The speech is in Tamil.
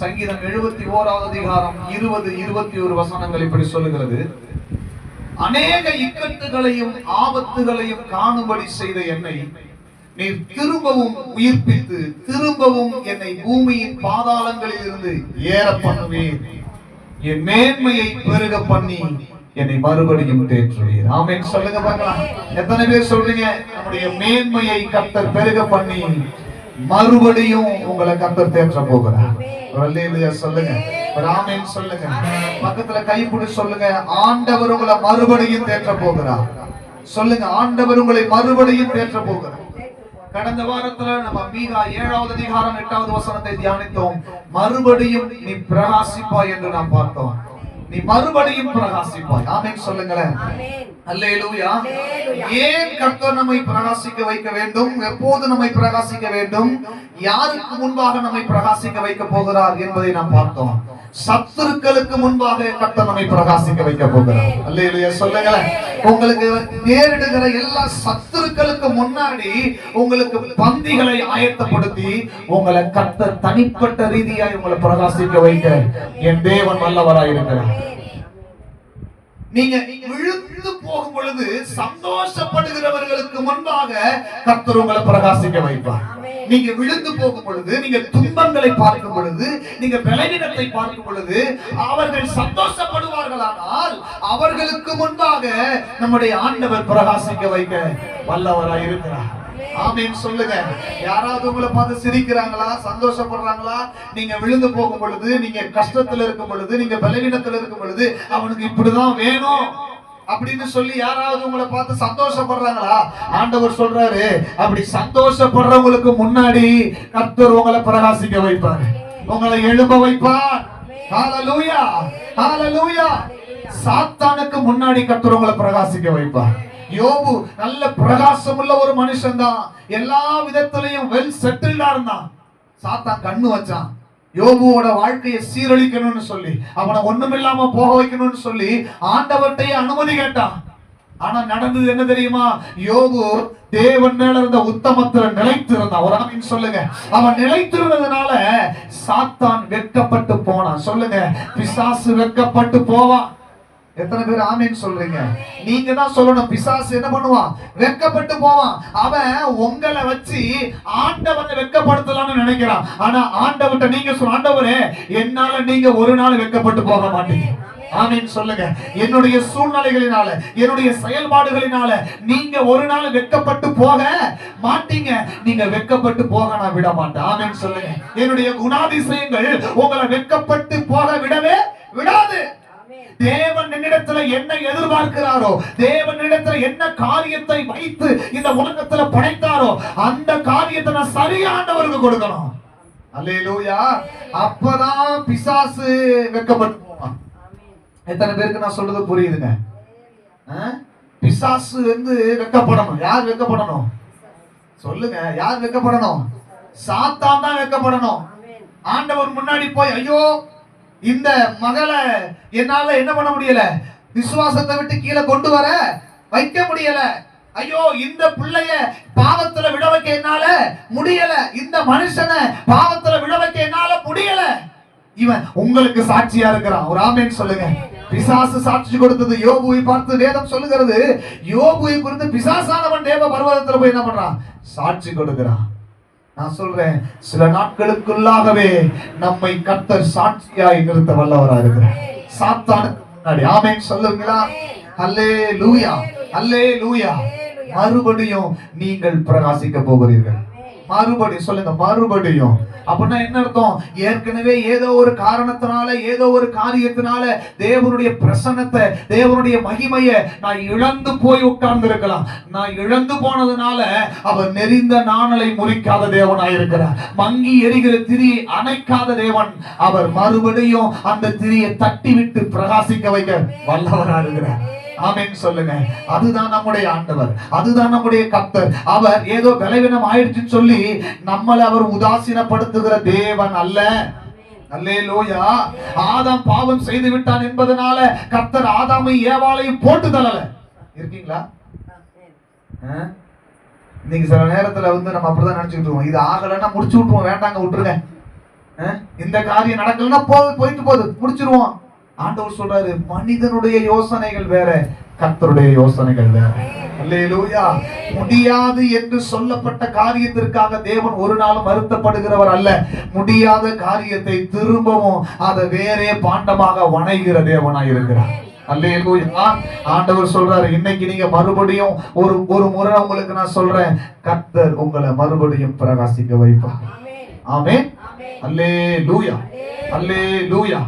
சங்கீதம் எழுபத்தி ஓராவது அதிகாரம் இருபது இருபத்தி ஒரு வசனங்கள் இப்படி சொல்லுகிறது. அநேக இக்கட்டுகளையும் ஆபத்துகளையும் காணும்படி செய்த என்னை நீ திரும்பவும் உயிர்ப்பித்து திரும்பவும் என்னை பூமியின் பாதாளங்களில் இருந்து ஏற பண்ணுவீர். என் மேன்மையை பெருக பண்ணி என்னை மறுபடியும் தேற்றுவீர். ஆமேன். சொல்லுங்க பார்க்கலாம் எத்தனை பேர் சொல்றீங்க? நம்முடைய மேன்மையை கத்தர் பெருக பண்ணி மறுபடியும் உங்களை கத்தர் தேற்ற போகிறார். சொல்லுங்க. ஒரு ஆமென் சொல்லுங்க. பக்கத்துல கைப்பிடி சொல்லுங்க. ஆண்டவர் உங்களை மறுபடியும் தேற்ற போகிறார். சொல்லுங்க ஆண்டவர் உங்களை மறுபடியும் தேற்ற போகிறார். கடந்த வாரத்துல நம்ம மீகா ஏழாவது அதிகாரம் எட்டாவது வசனத்தை தியானித்தோம். மறுபடியும் நீ பிரகாசிப்பாய் என்று நாம் பார்த்தோம். நீ மறுபடியும் பிரகாசிப்பாய். ஆமென் சொல்லுங்களேன். ஏன் கர்த்தர் நம்மை பிரகாசிக்க வைக்க வேண்டும்? எப்போது நம்மை பிரகாசிக்க வேண்டும்? யாருக்கு முன்பாக நம்மை பிரகாசிக்க வைக்க போகிறார் என்பதை நாம் பார்த்தோம். சத்துருக்களுக்கு முன்பாக கர்த்தர் நம்மை பிரகாசிக்க வைக்க போகிறார். அல்லேலூயா சொல்லுங்களேன். உங்களுக்கு நேரிடுகிற எல்லா சத்துருக்களுக்கு முன்னாடி உங்களுக்கு பந்திகளை ஆயத்தப்படுத்தி உங்களை கர்த்தர் தனிப்பட்ட ரீதியாய் உங்களை பிரகாசிக்க வைக்க என் தேவன் வல்லவராய் இருக்கிறார் நீங்க விழுந்து போகும் பொழுது சந்தோஷப்படுகிறவர்களுக்கு முன்பாக கர்த்தர் உங்களை பிரகாசிக்க வைப்பார். நீங்க விழுந்து போகும் பொழுது நீங்க துன்பங்களை பார்க்கும் பொழுது நீங்க பலவீனத்தை பார்க்கும் பொழுது அவர்கள் சந்தோஷப்படுவார்களானால் அவர்களுக்கு முன்பாக நம்முடைய ஆண்டவர் பிரகாசிக்க வைக்க வல்லவராய் இருக்கிறார். ஆமென் சொல்லுங்க. யாராவது உங்களை பார்த்து சிரிக்கிறாங்களா? சந்தோஷப்படுறாங்களா? நீங்க விழுந்து போகும் பொழுது நீங்க கஷ்டத்துல இருக்கும் பொழுது நீங்க பலவீனத்துல இருக்கும் பொழுது அவனுக்கு இப்படிதான் வேணும். அப்படின்னு சொல்லி யாராவது உங்களை பார்த்து சந்தோஷப்படுறாங்களா? ஆண்டவர் சொல்றாரு அப்படி சந்தோஷப்படுறவங்களுக்கு முன்னாடி கர்த்தர் உங்களை பிரகாசிக்க வைப்பார். உங்களை எழும்ப வைப்பார். ஹalleluya ஹalleluya சாத்தானுக்கு முன்னாடி கர்த்தர் உங்களை பிரகாசிக்க வைப்பார். யோபு நல்ல பிரகாசம் உள்ள ஒரு மனுஷன் தான் எல்லா விதத்திலையும் வெல் செட்டில்டா இருந்தான். சாத்தான் கண்ணு வச்சான். யோபுவோட வாழ்க்கையை சீரழிக்கணும்னு சொல்லி அவனை ஒண்ணுமில்லாம போக வைக்கணும்னு சொல்லி ஆண்டவர்கிட்டயே அனுமதி கேட்டான். ஆனா நடந்தது என்ன தெரியுமா? யோபு தேவன் மேல இருந்த உத்தமத்துல நிலைத்திருந்தான். ஒரு ஆமீன் சொல்லுங்க. அவன் நிலைத்திருந்ததுனால சாத்தான் வெட்கப்பட்டு போனான். சொல்லுங்க. பிசாசு வெட்கப்பட்டு போவான். எத்தனை பேர் ஆமேன்னு சொல்றீங்க? நீங்க தான் சொல்லணும். பிசாசு என்ன பண்ணுவான் வெட்கப்பட்டு போவான். அவன் உங்களை வச்சு ஆண்டவனை வெட்கப்படுத்தலாம்னு நினைக்கிறான். ஆனா ஆண்டவன்ட்ட நீங்க சொல்ல ஆண்டவரே என்னால நீங்க ஒரு நாள் வெட்கப்பட்டு போக மாட்டீங்க. ஆமீன் சொல்லுங்க. என்னுடைய சூழ்நிலைகளினால என்னுடைய செயல்பாடுகளினால நீங்க ஒரு நாள் வெட்கப்பட்டு போக மாட்டீங்க. நீங்க வெட்கப்பட்டு போக நான் விட மாட்டேன். ஆமீன் சொல்லுங்க. என்னுடைய குணாதிசயங்கள் உங்களை வெட்கப்பட்டு போக விடவே விடாது. தேவன் என்னிடத்துல என்ன எதிர்பார்க்கிறாரோ தேவன் என்னிடத்துல என்ன காரியத்தை வைத்து இந்த உலகத்துல படைத்தாரோ அந்த காரியத்தை நான் சரியானவருக்கு கொடுக்கணும். அல்லேலூயா. அப்பதான் பிசாசு வெட்கப்பட்டு போவான் எத்தனை பேருக்கு நான் சொல்றது புரியுதுங்க? ஆ? பிசாசு வந்து வெட்கப்படணும். யார் வெக்கப்படணும் சொல்லுங்க யார் வெக்கப்படணும் சாத்தான் தான் வெக்கப்படணும் ஆண்டவர் முன்னாடி போய் ஐயோ இந்த மகளை என்னால என்ன பண்ண முடியல? விசுவாசத்தை விட்டு கீழே கொண்டு வர வைக்க முடியல. ஐயோ இந்த பிள்ளைய பாவத்துல விட வைக்க என்னால முடியல. இந்த மனுஷனை பாவத்துல விட வைக்க என்னால முடியல. இவன் உங்களுக்கு சாட்சியா இருக்கிறான். ஒரு ஆமேன் சொல்லுங்க. பிசாசு சாட்சி கொடுத்தது யோபுவை பார்த்து வேதம் சொல்லுகிறது. யோபுவை குறித்து பிசாசானவன் தேவ பர்வதத்துல போய் என்ன பண்றான்? சாட்சி கொடுக்கிறான். நான் சொல்றேன் சில நாட்களுக்குள்ளாகவே நம்மை கர்த்தர் சாட்சியாய் நிறுத்த வல்லவரா இருக்கிறார். சாத்தானுக்கு முன்னாடி. ஆமேன். சொல்லுங்களா? அல்லே லூயா அல்லே லூயா மறுபடியும் நீங்கள் பிரகாசிக்க போகிறீர்கள். மறுபடியும் சொல்லுங்க மறுபடியும். அப்படின்னா என்ன அர்த்தம்? ஏற்கனவே ஏதோ ஒரு காரணத்தினால ஏதோ ஒரு காரியத்தினால தேவனுடைய பிரசன்னத்தை தேவனுடைய மகிமையை நான் இழந்து போய் உட்கார்ந்து இருக்கலாம் நான் இழந்து போனதுனால அவர் நெறிந்த நாணலை முறிக்காத தேவனாய் இருக்கிறார் மங்கி எரிகிற திரியை அணைக்காத தேவன் அவர் மறுபடியும் அந்த திரியை தட்டி விட்டு பிரகாசிக்க வைக்க வல்லவரா இருக்கிறார் ஆமேன் சொல்லுங்க. அதுதான் நம்முடைய ஆண்டவர். அதுதான் நம்முடைய கர்த்தர். அவர் ஏதோ பலவீனம் ஆயிடுச்சுன்னு சொல்லி நம்மளை அவர் உதாசீனப்படுத்துகிற தேவன் அல்ல. அல்லேலூயா. ஆதாம் பாவம் செய்து விட்டான் என்பதனால கத்தர் ஆதாமை ஏவாளையும் போட்டு தள்ளல. இருக்கீங்களா? ஆ? இன்னைக்கு சில நேரத்துல வந்து நம்ம அப்படிதான் நினைச்சுட்டு இருக்கோம். இது ஆகலைன்னா முடிச்சு விட்டுருவோம். வேண்டாங்க விட்டுருங்க. இந்த காரியம் நடக்கலன்னா போது போயிட்டு போகுது. முடிச்சிருவோம். ஆண்டவர் சொல்றாரு மனிதனுடைய யோசனைகள் வேற கர்த்தருடைய யோசனைகள் வேற. முடியாது என்று சொல்லப்பட்ட காரியத்திற்காக தேவன் ஒரு நாளும் வருத்தப்படுகிறவர் அல்ல. முடியாத காரியத்தை திரும்பவும் அதை வேறே பாண்டமாக வணைகிற தேவனாய் இருக்கிறார். ஆண்டவர் சொல்றாரு இன்னைக்கு நீங்க மறுபடியும் ஒரு ஒரு முறை உங்களுக்கு நான் சொல்றேன். கர்த்தர் உங்களை மறுபடியும் பிரகாசிக்க வைப்பார். ஆமென். அல்லேலூயா. அல்லேலூயா.